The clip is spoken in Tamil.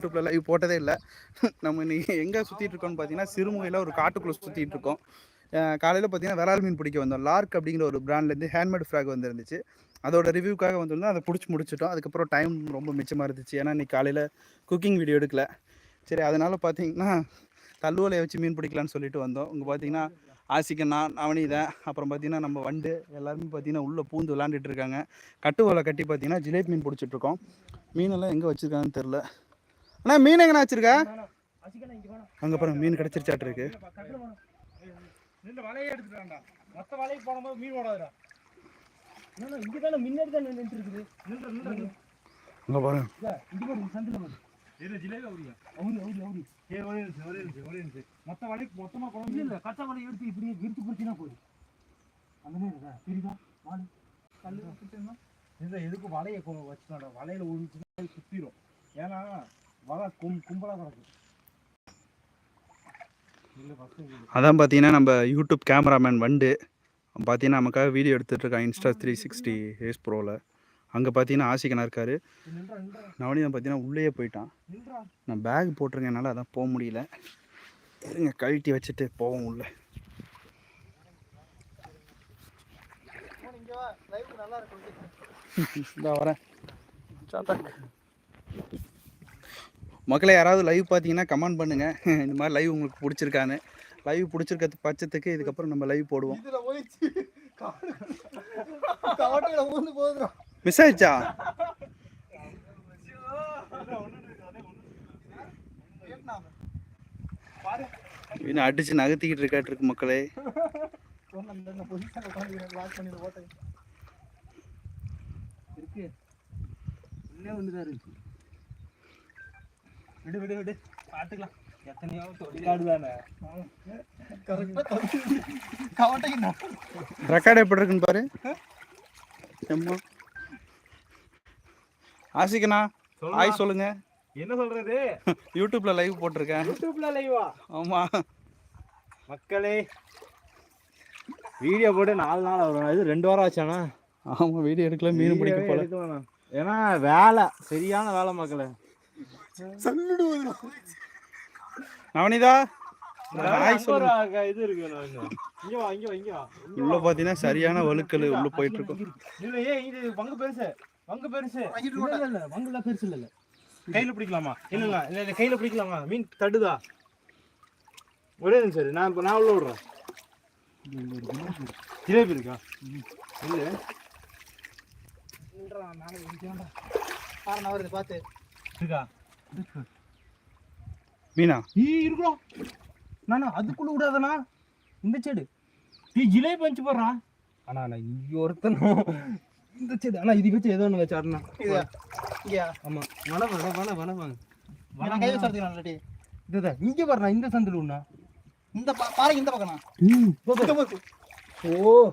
யூடியூப்ல லைவ் போட்டதே இல்லை. நம்ம இன்னைக்கு எங்கே சுற்றிட்டு இருக்கோம்னு பார்த்தீங்கன்னா சிறுமுகையில் ஒரு காட்டுக்குள்ளே சுற்றிட்டு இருக்கோம். காலையில் பார்த்தீங்கன்னா விரால் மீன் பிடிக்க வந்தோம். லார்க் அப்படிங்கிற ஒரு பிராண்ட்லேருந்து ஹேண்ட்மேட் ஃப்ராக் வந்துருந்துச்சு. அதோட ரிவ்யூக்காக வந்திருந்தோம். அதை பிடிச்சி முடிச்சிட்டோம். அதுக்கப்புறம் டைம் ரொம்ப மிச்சமாக இருந்துச்சு. ஏன்னா இன்னைக்கு காலையில் குக்கிங் வீடியோ எடுக்கல. சரி அதனால் பார்த்தீங்கன்னா தள்ளுவலையை வச்சு மீன் பிடிக்கலான்னு சொல்லிட்டு வந்தோம். இங்கே பார்த்தீங்கன்னா ஆசிக்கண்ணா நவனிதன் அப்புறம் பார்த்தீங்கன்னா நம்ம வண்டு எல்லாருமே பார்த்தீங்கன்னா உள்ளே பூந்து விளாண்டுட்டு இருக்காங்க. கட்டு வலை கட்டி பார்த்தீங்கன்னா ஜிலேபி மீன் பிடிச்சிட்ருக்கோம் மீனெல்லாம் எங்கே வச்சுருக்காங்கன்னு தெரில அண்ணா மீன் எங்கண்ணா வச்சிருக்க? அங்கே பாருங்க மீன் கிடச்சிருச்சாட்டு இருக்கு. அங்கே பாருங்க. மொத்த வலைக்கு மொத்தமாக குழம்பு இல்லை கட்ட வலையை எடுத்து இப்படியே விரித்து பிடிச்சினா போதும் அந்த மாதிரி இருக்கா தெரியுதா வாடு கல்லு வச்சுட்டேன்னா இல்லை எதுக்கு வலையை வச்சுட்டாடா வலையில ஒழிச்சுன்னா சுற்றிடும் ஏன்னா வலை கும் கும்பலாக கிடக்கு. அதான் பார்த்தீங்கன்னா நம்ம யூடியூப் கேமராமேன் வண்டு பார்த்தீங்கன்னா நமக்காக வீடியோ எடுத்துகிட்டு இருக்கான் இன்ஸ்டா த்ரீ சிக்ஸ்டி ஏஸ் ப்ரோவில் அங்கே பார்த்தீங்கன்னா ஆசிக்கனா இருக்காரு. நவனிதான் பார்த்தீங்கன்னா உள்ளேயே போயிட்டான். நான் பேக் போட்டிருக்கேனால அதான் போக முடியல. இருங்க கழட்டி வச்சுட்டு போவோம் உள்ள. இதோ வரேன். சாத்தாக். மக்களே யாராவது லைவ் பார்த்தீங்கன்னா கமெண்ட் பண்ணுங்க. இந்த மாதிரி லைவ் உங்களுக்கு பிடிச்சிருக்கான்னு. லைவ் பிடிச்சிருக்க பட்சத்துக்கு இதுக்கப்புறம் நம்ம லைவ் போடுவோம். மிஸ் ஆயிடுச்சா? இன்னும் அடிச்சு நகர்த்திக்கிட்டு இருக்காட்டு இருக்கு மக்களே. இருக்கு. விடு விடு விடு. பார்த்துக்கலாம் எத்தனையோ தொழிலாடு தானே கரெக்டாக கவட்டைக்கு ரெக்கார்ட் எப்படி இருக்குன்னு பாரு. எம்மா. ஆசிக்கண்ணா சொல்லுங்க. என்ன சொல்றது? யூடியூப்ல லைவ் போட்டிருக்கேன். யூடியூப்ல லைவா ஆமா. மக்களே வீடியோ போட்டு நாலு நாள் வரும் இது ரெண்டு வாரம் ஆச்சானா ஆமா வீடியோ எடுக்கல மீன் பிடிக்க போல. எடுக்க வேணாம். ஏன்னா வேலை. சரியான வேலை மக்களே. நவனிதா ஹாய் சொல்லு. இது இருக்கு இங்க வா இங்க வா இங்க வா. உள்ள பாத்தீங்கன்னா சரியான வழுக்கல் உள்ள போயிட்டு இருக்கோம் இல்ல ஏய் இது பங்கு பெருசு. பங்கு பெருசு. இல்ல இல்ல, இல்ல பங்குல பெருசு இல்ல இல்ல. கையில பிடிக்கலாமா? இல்லங்க இல்ல இல்ல கையில பிடிக்கலாமா? மீன் தடுதா? ஒரே நிமிஷம் இரு. நான் நான் உள்ள விடுறேன். ஜிலேபி இருக்கா? இல்ல. பார்த்து இருக்கா? மீனா. ஈ இருக்குடா நானா அதுக்குள்ள விடாதண்ணா இந்த செடு. நீ ஜிலேபி வச்சு போடுறான் அண்ணா நான் இங்க ஒருத்தனும் இந்த செடு. அண்ணா இதுக்கு வச்சு ஏதோ ஒன்று வச்சாருண்ணா இதா இங்கயா? ஆமா. வன வன வன வன வாங்க. நான் கை வச்சு இல்லாட்டி. இதுதான் இங்க பாருண்ணா இந்த சந்தில் ஒண்ணா இந்த பா- பாறைக்கு இந்த பக்கம்ண்ணா. ஓ.